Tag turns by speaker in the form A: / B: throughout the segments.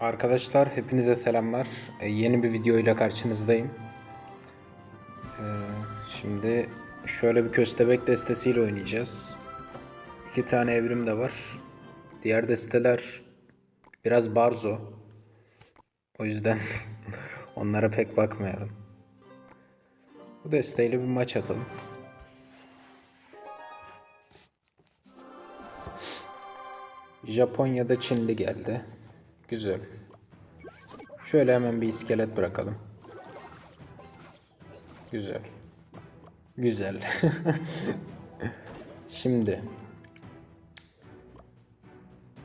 A: Arkadaşlar hepinize selamlar. Ee, yeni bir video ile karşınızdayım. Ee, şimdi şöyle bir köstebek destesiyle oynayacağız. İki tane evrim de var. Diğer desteler biraz barzo. O yüzden onlara pek bakmayalım. Bu desteğiyle bir maç atalım. Japonya'da Çinli geldi. Güzel. Şöyle hemen bir iskelet bırakalım. Güzel. Güzel. Şimdi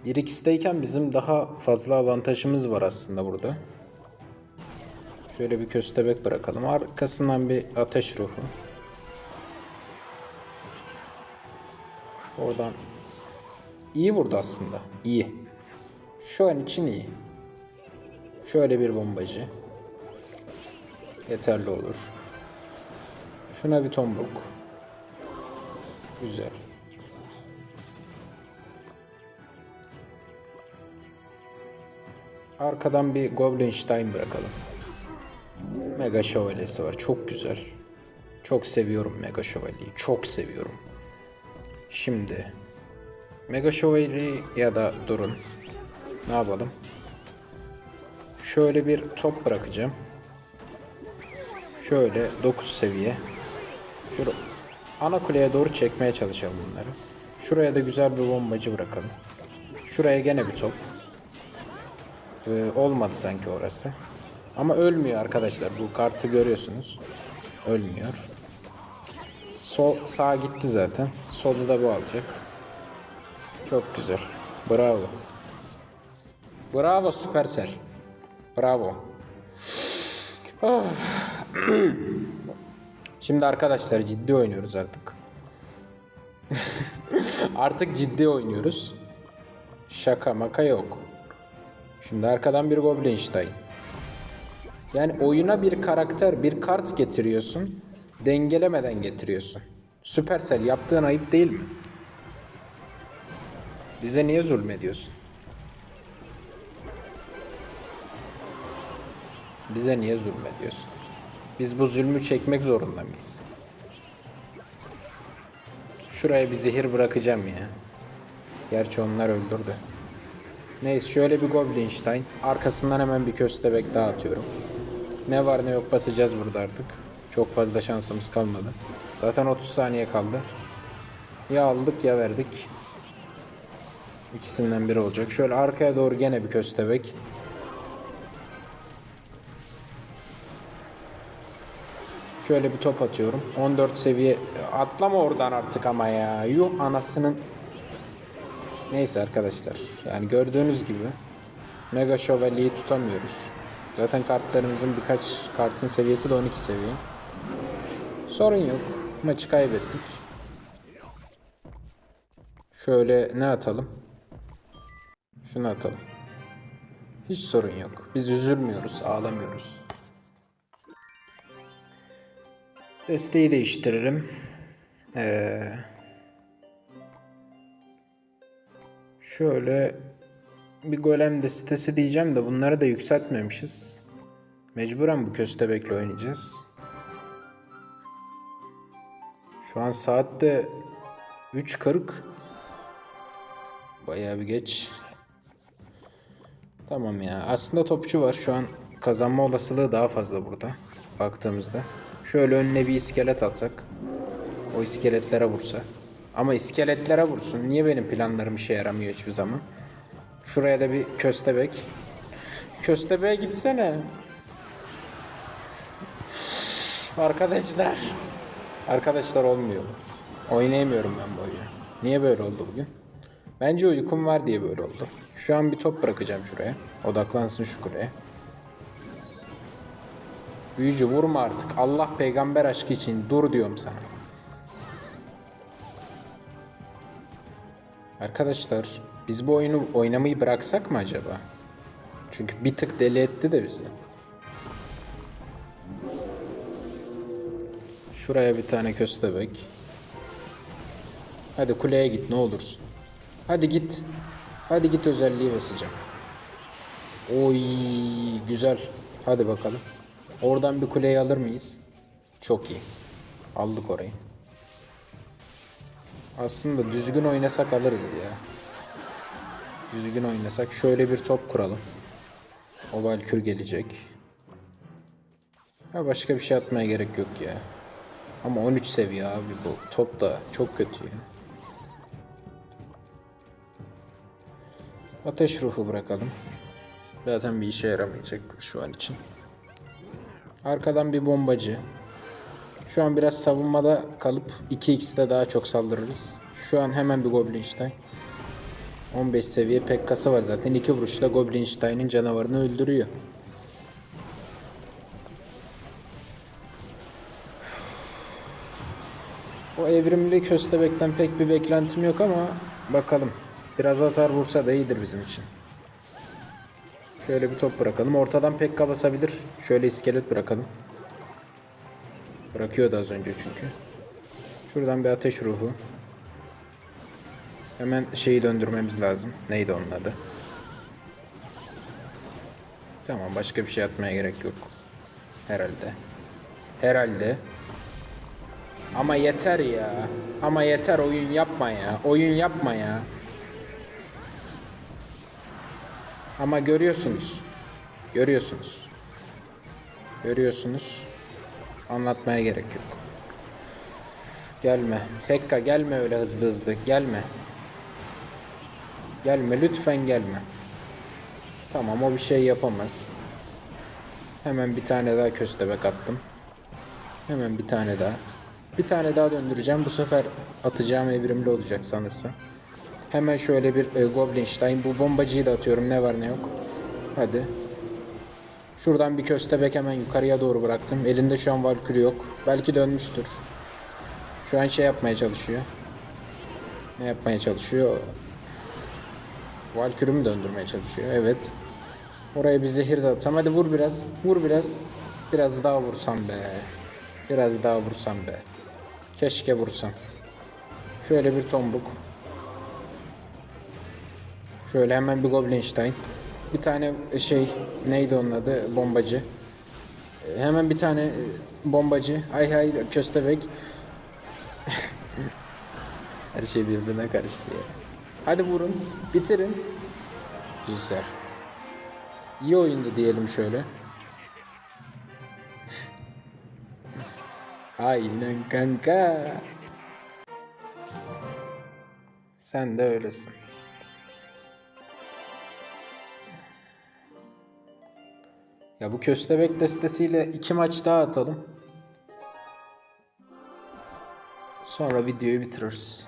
A: 1x'teyken bizim daha fazla avantajımız var aslında burada. Şöyle bir köstebek bırakalım. Arkasından bir ateş ruhu. Oradan iyi vurdu aslında. İyi. Şu an için iyi. Şöyle bir bombacı. Yeterli olur. Şuna bir tomruk. Güzel. Arkadan bir Goblin Stein bırakalım. Mega Şövalyesi var. Çok güzel. Çok seviyorum Mega Şövalyeyi. Çok seviyorum. Şimdi Mega Şövalye ya da durun. Ne yapalım? Şöyle bir top bırakacağım. Şöyle 9 seviye. Şöyle ana kuleye doğru çekmeye çalışalım bunları. Şuraya da güzel bir bombacı bırakalım. Şuraya gene bir top. Ee, olmadı sanki orası. Ama ölmüyor arkadaşlar. Bu kartı görüyorsunuz. Ölmüyor. Sol sağ gitti zaten. Solu da bu alacak. Çok güzel. Bravo. Bravo Supercell. Bravo. Ah. Şimdi arkadaşlar ciddi oynuyoruz artık. artık ciddi oynuyoruz. Şaka maka yok. Şimdi arkadan bir Goblin Stein. Yani oyuna bir karakter, bir kart getiriyorsun. Dengelemeden getiriyorsun. Supercell yaptığın ayıp değil mi? Bize niye zulmediyorsun? Bize niye zulmediyorsun? Biz bu zulmü çekmek zorunda mıyız? Şuraya bir zehir bırakacağım ya. Gerçi onlar öldürdü. Neyse şöyle bir Goblin Stein. Arkasından hemen bir köstebek daha atıyorum. Ne var ne yok basacağız burada artık. Çok fazla şansımız kalmadı. Zaten 30 saniye kaldı. Ya aldık ya verdik. İkisinden biri olacak. Şöyle arkaya doğru gene bir köstebek. Şöyle bir top atıyorum. 14 seviye. Atlama oradan artık ama ya. Yuh anasının. Neyse arkadaşlar. Yani gördüğünüz gibi Mega Şövalyeyi tutamıyoruz. Zaten kartlarımızın birkaç kartın seviyesi de 12 seviye. Sorun yok. Maçı kaybettik. Şöyle ne atalım? Şunu atalım. Hiç sorun yok. Biz üzülmüyoruz, ağlamıyoruz. Desteği değiştirelim. Ee, şöyle bir golem destesi diyeceğim de bunları da yükseltmemişiz. Mecburen bu köstebekle oynayacağız. Şu an saatte 3.40. Bayağı bir geç. Tamam ya. Aslında topçu var. Şu an kazanma olasılığı daha fazla burada. Baktığımızda. Şöyle önüne bir iskelet atsak. O iskeletlere vursa. Ama iskeletlere vursun. Niye benim planlarım işe yaramıyor hiçbir zaman? Şuraya da bir köstebek. Köstebeğe gitsene. Arkadaşlar. Arkadaşlar olmuyor. Oynayamıyorum ben bu oyunu. Niye böyle oldu bugün? Bence uykum var diye böyle oldu. Şu an bir top bırakacağım şuraya. Odaklansın şu kuleye. Büyücü vurma artık. Allah peygamber aşkı için dur diyorum sana. Arkadaşlar biz bu oyunu oynamayı bıraksak mı acaba? Çünkü bir tık deli etti de bizi. Şuraya bir tane köstebek. Hadi kuleye git ne olursun. Hadi git. Hadi git özelliği basacağım. Oy güzel. Hadi bakalım. Oradan bir kuleyi alır mıyız? Çok iyi. Aldık orayı. Aslında düzgün oynasak alırız ya. Düzgün oynasak şöyle bir top kuralım. O Valkür gelecek. Ha başka bir şey atmaya gerek yok ya. Ama 13 seviye abi bu. Top da çok kötü ya. Ateş ruhu bırakalım. Zaten bir işe yaramayacak şu an için. Arkadan bir bombacı. Şu an biraz savunmada kalıp 2x'de daha çok saldırırız. Şu an hemen bir Goblinstein. 15 seviye Pekka'sı var zaten. iki vuruşla Goblinstein'in canavarını öldürüyor. O evrimli köstebekten pek bir beklentim yok ama bakalım. Biraz hasar vursa da iyidir bizim için. Şöyle bir top bırakalım. Ortadan Pekka basabilir. Şöyle iskelet bırakalım. Bırakıyordu az önce çünkü. Şuradan bir ateş ruhu. Hemen şeyi döndürmemiz lazım. Neydi onun adı? Tamam başka bir şey atmaya gerek yok. Herhalde. Herhalde. Ama yeter ya. Ama yeter oyun yapma ya. Oyun yapma ya. Ama görüyorsunuz. Görüyorsunuz. Görüyorsunuz. Anlatmaya gerek yok. Gelme. Pekka gelme öyle hızlı hızlı. Gelme. Gelme lütfen gelme. Tamam o bir şey yapamaz. Hemen bir tane daha köstebek attım. Hemen bir tane daha. Bir tane daha döndüreceğim. Bu sefer atacağım evrimli olacak sanırsam. Hemen şöyle bir e, Goblinstein. Bu bombacıyı da atıyorum. Ne var ne yok. Hadi. Şuradan bir köstebek hemen yukarıya doğru bıraktım. Elinde şu an Valkyrie yok. Belki dönmüştür. Şu an şey yapmaya çalışıyor. Ne yapmaya çalışıyor? Valkyrie'mi mi döndürmeye çalışıyor? Evet. Oraya bir zehir de atsam. Hadi vur biraz. Vur biraz. Biraz daha vursam be. Biraz daha vursam be. Keşke vursam. Şöyle bir tombuk. Şöyle hemen bir Goblinstein. Bir tane şey neydi onun adı? Bombacı. Ee, Hemen bir tane e, bombacı. Ay hay köstebek. Her şey birbirine karıştı ya. Hadi vurun. Bitirin. Güzel. İyi oyundu diyelim şöyle. Aynen kanka. Sen de öylesin. Ya bu köstebek destesiyle iki maç daha atalım. Sonra videoyu bitiririz.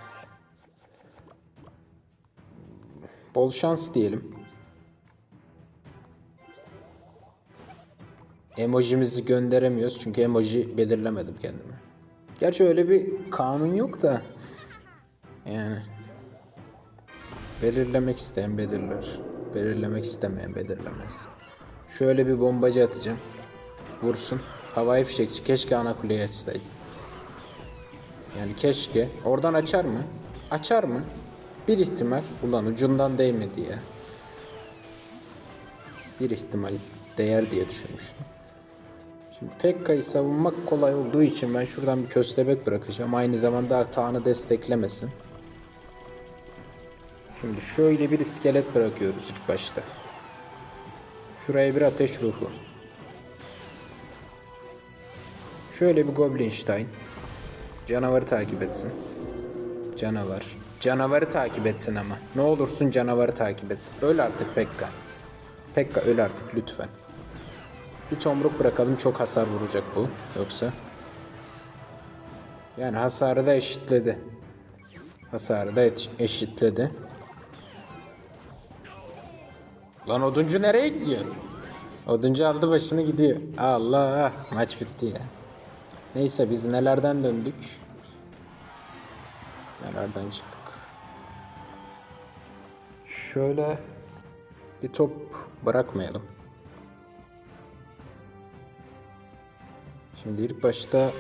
A: Bol şans diyelim. Emojimizi gönderemiyoruz çünkü emoji belirlemedim kendime. Gerçi öyle bir kanun yok da. Yani. Belirlemek isteyen belirler. Belirlemek istemeyen belirlemez. Şöyle bir bombacı atacağım. Vursun. Havai fişekçi. Keşke ana kuleyi açsaydı. Yani keşke. Oradan açar mı? Açar mı? Bir ihtimal. Ulan ucundan değmedi ya. Bir ihtimal değer diye düşünmüştüm. Şimdi Pekka'yı savunmak kolay olduğu için ben şuradan bir köstebek bırakacağım. Aynı zamanda atağını desteklemesin. Şimdi şöyle bir iskelet bırakıyoruz ilk başta. Şuraya bir ateş ruhu. Şöyle bir Goblinstein. Canavarı takip etsin. Canavar. Canavarı takip etsin ama. Ne olursun canavarı takip etsin. Öl artık Pekka. Pekka öl artık lütfen. Bir tomruk bırakalım çok hasar vuracak bu. Yoksa. Yani hasarı da eşitledi. Hasarı da eşitledi. Lan oduncu nereye gidiyor? Oduncu aldı başını gidiyor. Allah maç bitti ya. Neyse biz nelerden döndük. Nelerden çıktık. Şöyle bir top bırakmayalım. Şimdi ilk başta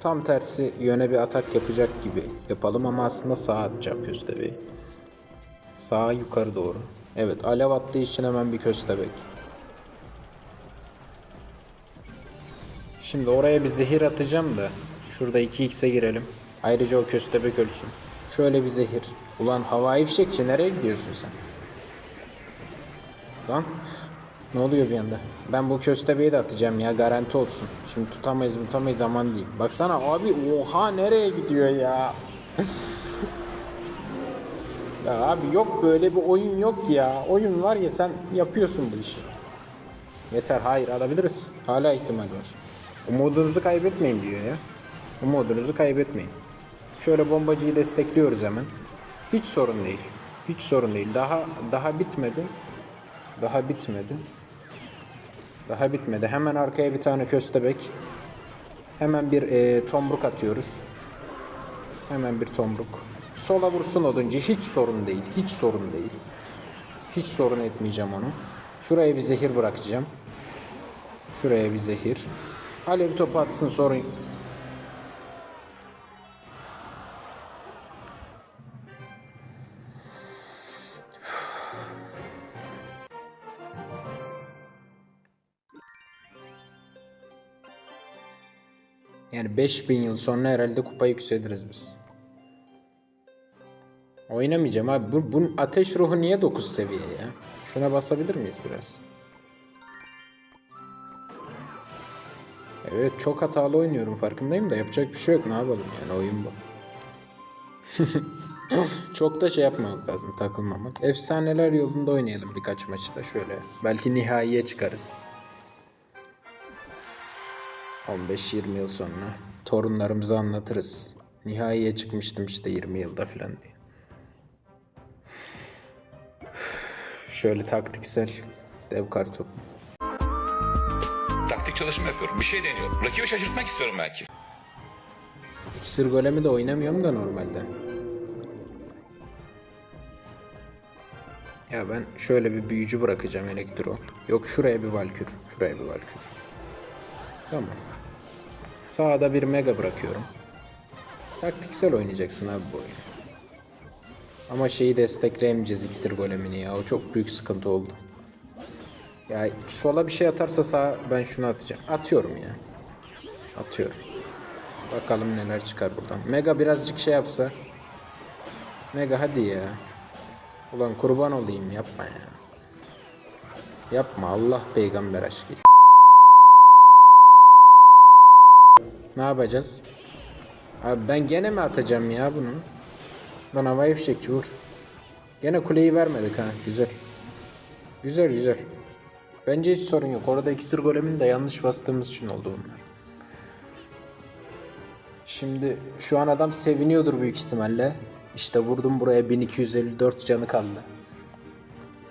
A: tam tersi yöne bir atak yapacak gibi yapalım ama aslında sağa atacağım köstebeği. Sağa yukarı doğru. Evet alev attığı için hemen bir köstebek. Şimdi oraya bir zehir atacağım da. Şurada 2x'e girelim. Ayrıca o köstebek ölsün. Şöyle bir zehir. Ulan havai fişekçi nereye gidiyorsun sen? Lan ne oluyor bir anda? Ben bu köstebeği de atacağım ya garanti olsun. Şimdi tutamayız tutamayız aman diyeyim. Baksana abi oha nereye gidiyor ya? ya abi yok böyle bir oyun yok ya. Oyun var ya sen yapıyorsun bu işi. Yeter hayır alabiliriz. Hala ihtimal var. Umudunuzu kaybetmeyin diyor ya. Umudunuzu kaybetmeyin. Şöyle bombacıyı destekliyoruz hemen. Hiç sorun değil. Hiç sorun değil. Daha daha bitmedi. Daha bitmedi. Daha bitmedi. Hemen arkaya bir tane köstebek. Hemen bir e, tomruk atıyoruz. Hemen bir tomruk. Sola vursun oduncu. Hiç sorun değil. Hiç sorun değil. Hiç sorun etmeyeceğim onu. Şuraya bir zehir bırakacağım. Şuraya bir zehir. Alev topu atsın sorun. Yani 5000 yıl sonra herhalde kupa yükseliriz biz. Oynamayacağım abi. Bu, bunun ateş ruhu niye 9 seviye ya? Şuna basabilir miyiz biraz? Evet çok hatalı oynuyorum farkındayım da yapacak bir şey yok ne yapalım yani oyun bu. çok da şey yapmamak lazım takılmamak. Efsaneler yolunda oynayalım birkaç maçta şöyle. Belki nihaiye çıkarız. 15-20 yıl sonra torunlarımıza anlatırız. Nihaiye çıkmıştım işte 20 yılda falan diye. Şöyle taktiksel dev kartopu.
B: Taktik çalışma yapıyorum. Bir şey deniyorum. Rakibi şaşırtmak istiyorum belki.
A: Sır golemi de oynamıyorum da normalde. Ya ben şöyle bir büyücü bırakacağım elektro. Yok şuraya bir valkür. Şuraya bir valkür. Tamam. Sağda bir mega bırakıyorum. Taktiksel oynayacaksın abi bu oyunu. Ama şeyi destekleyemeyeceğiz iksir golemini ya. O çok büyük sıkıntı oldu. Ya sola bir şey atarsa sağa ben şunu atacağım. Atıyorum ya. Atıyorum. Bakalım neler çıkar buradan. Mega birazcık şey yapsa. Mega hadi ya. Ulan kurban olayım yapma ya. Yapma Allah peygamber aşkı. Ne yapacağız? Abi ben gene mi atacağım ya bunu? Lan havai fişekçi vur. Gene kuleyi vermedik ha. Güzel. Güzel güzel. Bence hiç sorun yok. Orada iksir golemini de yanlış bastığımız için oldu bunlar. Şimdi şu an adam seviniyordur büyük ihtimalle. İşte vurdum buraya 1254 canı kaldı.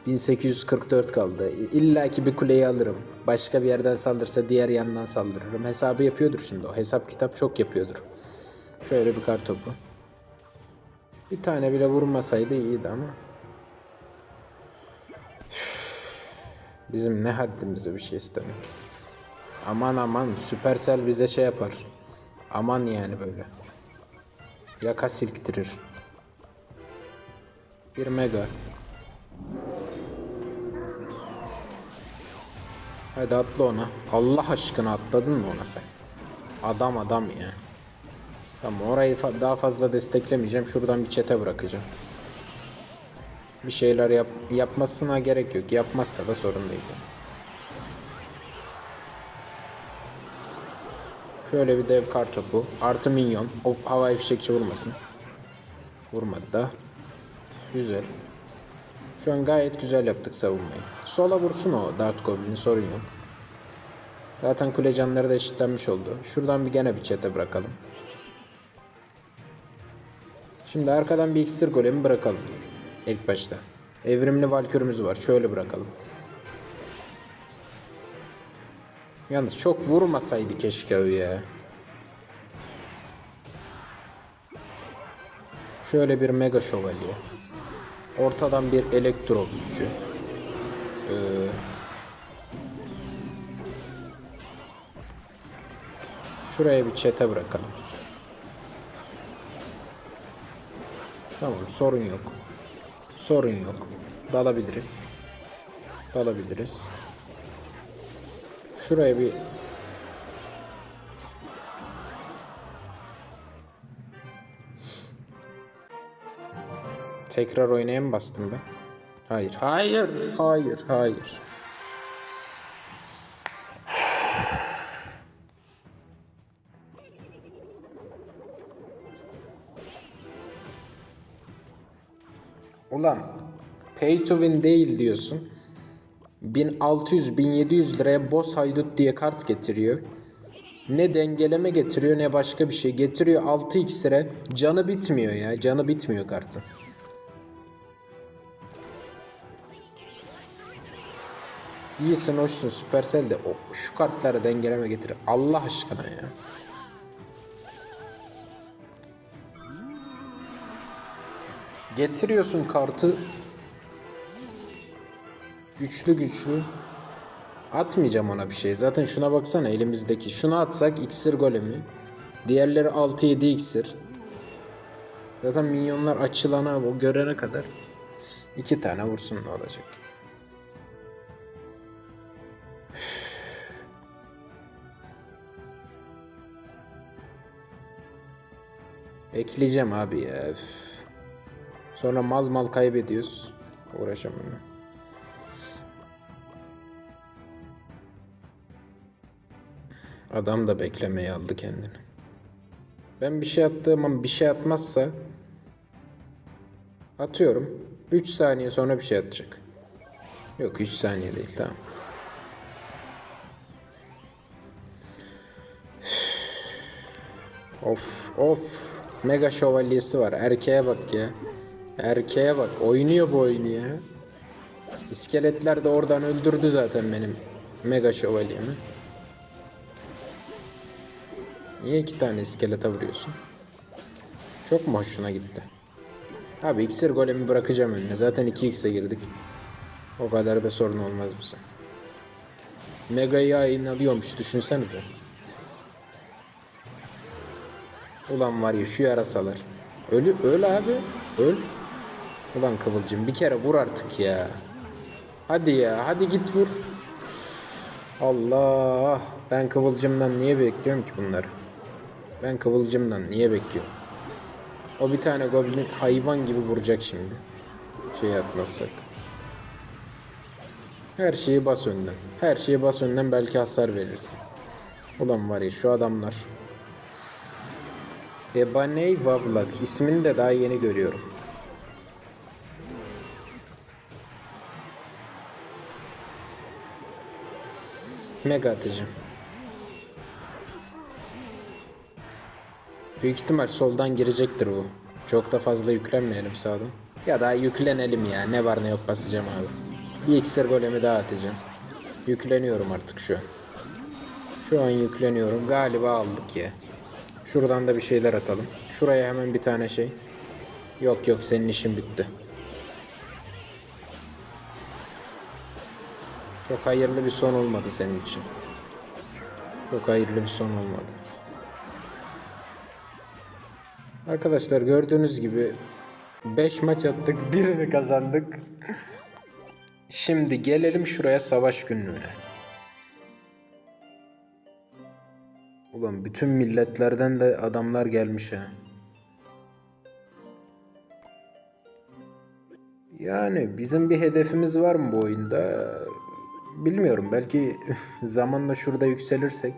A: 1844 kaldı. İlla ki bir kuleyi alırım. Başka bir yerden saldırsa diğer yandan saldırırım. Hesabı yapıyordur şimdi o. Hesap kitap çok yapıyordur. Şöyle bir kar topu. Bir tane bile vurmasaydı iyiydi ama. Bizim ne haddimize bir şey istemek. Aman aman Supercell bize şey yapar. Aman yani böyle. Yaka silktirir. Bir mega. Hadi atla ona. Allah aşkına atladın mı ona sen? Adam adam ya. Tamam orayı fa- daha fazla desteklemeyeceğim. Şuradan bir çete bırakacağım. Bir şeyler yap yapmasına gerek yok. Yapmazsa da sorun değil. Şöyle bir dev kar topu. Artı minyon. O havai fişekçi vurmasın. Vurmadı da. Güzel. Şu an gayet güzel yaptık savunmayı. Sola vursun o Dart Goblin'i sorun yok. Zaten kule canları da eşitlenmiş oldu. Şuradan bir gene bir çete bırakalım. Şimdi arkadan bir iksir golemi bırakalım. İlk başta. Evrimli valkürümüz var. Şöyle bırakalım. Yalnız çok vurmasaydı keşke o ya. Şöyle bir mega şövalye. Ortadan bir elektro büyücü. Ee, şuraya bir çete bırakalım. Tamam sorun yok. Sorun yok. Dalabiliriz. Dalabiliriz. Şuraya bir Tekrar oynaya mı bastım ben? Hayır, hayır, hayır, hayır. Ulan pay to win değil diyorsun. 1600-1700 liraya boss haydut diye kart getiriyor. Ne dengeleme getiriyor ne başka bir şey. Getiriyor 6 iksire. Canı bitmiyor ya. Canı bitmiyor kartın. İyisin hoşsun Supercell de o, şu kartları dengeleme getir. Allah aşkına ya. Getiriyorsun kartı güçlü güçlü atmayacağım ona bir şey. Zaten şuna baksana elimizdeki. Şunu atsak iksir golemi. Diğerleri 6-7 iksir. Zaten minyonlar açılana o görene kadar iki tane vursun ne olacak. Bekleyeceğim abi ya. üf. Sonra mal mal kaybediyoruz. Uğraşamam. Adam da beklemeye aldı kendini. Ben bir şey attığım ama bir şey atmazsa atıyorum. 3 saniye sonra bir şey atacak. Yok 3 saniye değil tamam. Of of. Mega şövalyesi var. Erkeğe bak ya. Erkeğe bak. Oynuyor bu oyunu ya. İskeletler de oradan öldürdü zaten benim mega şövalyemi. Niye iki tane iskelete vuruyorsun? Çok mu hoşuna gitti? Abi iksir golemi bırakacağım önüne. Zaten 2x'e girdik. O kadar da sorun olmaz bize. Mega'yı yayın alıyormuş düşünsenize. Ulan var ya şu yarasalar. Ölü öl abi. Öl. Ulan Kıvılcım bir kere vur artık ya. Hadi ya hadi git vur. Allah. Ben Kıvılcım'dan niye bekliyorum ki bunları? Ben Kıvılcım'dan niye bekliyorum? O bir tane goblin hayvan gibi vuracak şimdi. Şey atmazsak. Her şeyi bas önden. Her şeyi bas önden belki hasar verirsin. Ulan var ya şu adamlar. Ebaney Vavlak ismini de daha yeni görüyorum. Mega atacağım. Büyük ihtimal soldan girecektir bu. Çok da fazla yüklenmeyelim sağdan. Ya da yüklenelim ya. Ne var ne yok basacağım abi. Bir iksir golemi daha atacağım. Yükleniyorum artık şu an. Şu an yükleniyorum. Galiba aldık ya. Şuradan da bir şeyler atalım. Şuraya hemen bir tane şey. Yok yok senin işin bitti. Çok hayırlı bir son olmadı senin için. Çok hayırlı bir son olmadı. Arkadaşlar gördüğünüz gibi 5 maç attık, birini kazandık. Şimdi gelelim şuraya savaş günlüğüne. Ulan bütün milletlerden de adamlar gelmiş ha. Yani bizim bir hedefimiz var mı bu oyunda? Bilmiyorum. Belki zamanla şurada yükselirsek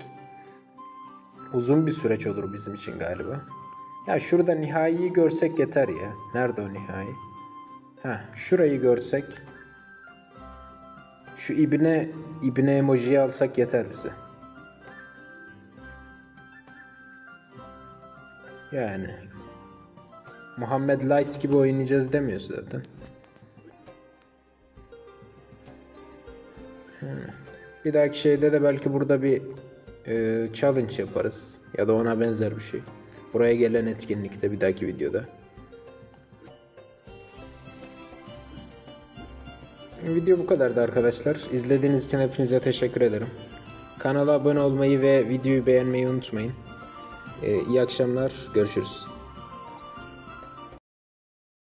A: uzun bir süreç olur bizim için galiba. Ya şurada nihaiyi görsek yeter ya. Nerede o nihai? Ha, şurayı görsek şu ibne ibne emojiyi alsak yeter bize. Yani Muhammed Light gibi oynayacağız demiyor zaten. Bir dahaki şeyde de belki burada bir e, challenge yaparız. Ya da ona benzer bir şey. Buraya gelen etkinlikte bir dahaki videoda. Video bu kadardı arkadaşlar. İzlediğiniz için hepinize teşekkür ederim. Kanala abone olmayı ve videoyu beğenmeyi unutmayın. Ee, iyi akşamlar. Görüşürüz.